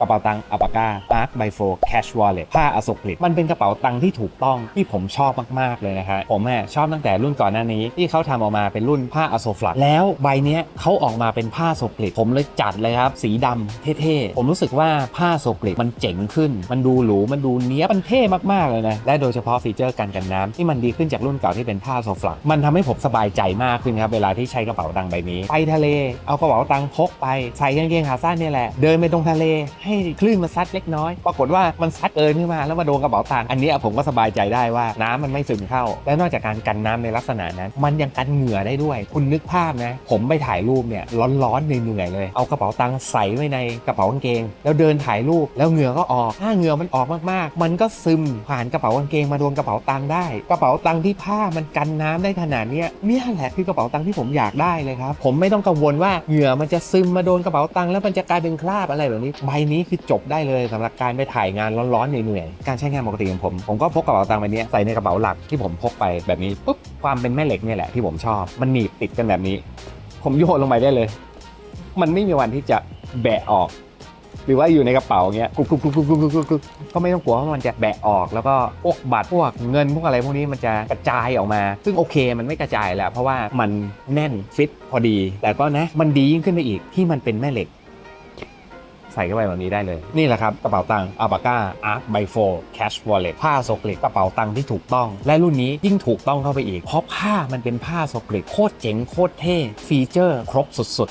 กระเป๋าตังค์อัปากา Arc by Four Cash Wallet ผ้าอโศกฤษมันเป็นกระเป๋าตังค์ที่ถูกต้องที่ผมชอบมาก ๆ เลยนะฮะผมอะชอบตั้งแต่รุ่นก่อนหน้านี้ ที่เขาทำออกมาเป็นรุ่นผ้าอโศฟลัก แล้วใบเนี้ยเขาออกมาเป็นผ้าโศกฤษผมเลยจัดเลยครับ สีดำเท่ๆ ผมรู้สึกว่าผ้าโศกฤษมันเจ๋งขึ้น มันดูหรู มันดูเนี้ยมันเท่มากๆเลยนะ และโดยเฉพาะฟีเจอร์กันกันน้ำที่มันดีขึ้นจากรุ่นเก่าที่เป็นผ้าโซฟลัก มันทำให้ผมสบายใจมากขึ้นครับเวลาที่ใช้กระเป๋าตังค์ใบนี้ ไปทะเล เอากระเป๋าตังค์พกไปใส่กางเกงขาสั้นนี่แหละเดินไปตรงทะเลใให้คลื่นมันซัดเล็กน้อย ปรากฏว่ามันซัดเกินขึ้นมาแล้วมาโดนกระเป๋าตังค์อันนี้ผมก็สบายใจได้ว่าน้ำมันไม่ซึมเข้า และนอกจากการกันน้ำในลักษณะนั้น มันยังกันเหงื่อได้ด้วย คุณนึกภาพนะ ผมไปถ่ายรูปเนี่ยร้อนๆเหนื่อยๆเลย เอากระเป๋าตังค์ใส่ไว้ในกระเป๋ากางเกง แล้วเดินถ่ายรูปแล้วเหงื่อก็ออก ถ้าเหงื่อมันออกมากๆ มันก็ซึมผ่านกระเป๋ากางเกงมาโดนกระเป๋าตังค์ได้ กระเป๋าตังค์ที่ผ้ามันกันน้ำได้ขนาดเนี้ยเนี่ยแหละคือกระเป๋าตังค์ที่ผมอยากได้เลยครับผมไม่ต้องกังวลว่าเหงื่อมันจะซึมมาโดนกระเป๋าตังค์แล้วมันจะกลายเป็นคราบอะไรแบบนี้ใบนี้นี้คือจบได้เลยสำหรับการไปถ่ายงานร้อนๆเหนื่อยๆการใช้งานปกติของผม ผมก็พกกระเป๋าตังค์ใบนี้ใส่ในกระเป๋าหลักที่ผมพกไปแบบนี้ปุ๊บความเป็นแม่เหล็กเนี่ยแหละที่ผมชอบมันหนีบติดกันแบบนี้ ผมโยนลงไปได้เลย มันไม่มีวันที่จะแบะออกหรือว่าอยู่ในกระเป๋าเงี้ยกรุ๊กรุ๊กรุ๊กรุ๊กรุบกรุบกรุบก็ไม่ต้องกลัวว่ามันจะแบะออก แล้วก็อกบัตรพวกเงินพวกอะไรพวกนี้มันจะกระจายออกมา ซึ่งโอเคมันไม่กระจายแล้วเพราะว่ามันแน่นฟิตพอดี แต่ก็นะมันดียิ่งขึ้นไปอีกที่มันเป็นแม่เหล็ก ส่เข้าไปแบบนี้ได้เลย นี่แหละครับกระเป๋าตังค์อาบาก้าอาร์คไบโฟแคชวอลเล็ตผ้าโซกลิกกระเป๋าตังค์ที่ถูกต้อง และรุ่นนี้ยิ่งถูกต้องเข้าไปอีก เพราะผ้ามันเป็นผ้าโซกลิกโคตรเจ๋งโคตรเท่ฟีเจอร์ ครบสุด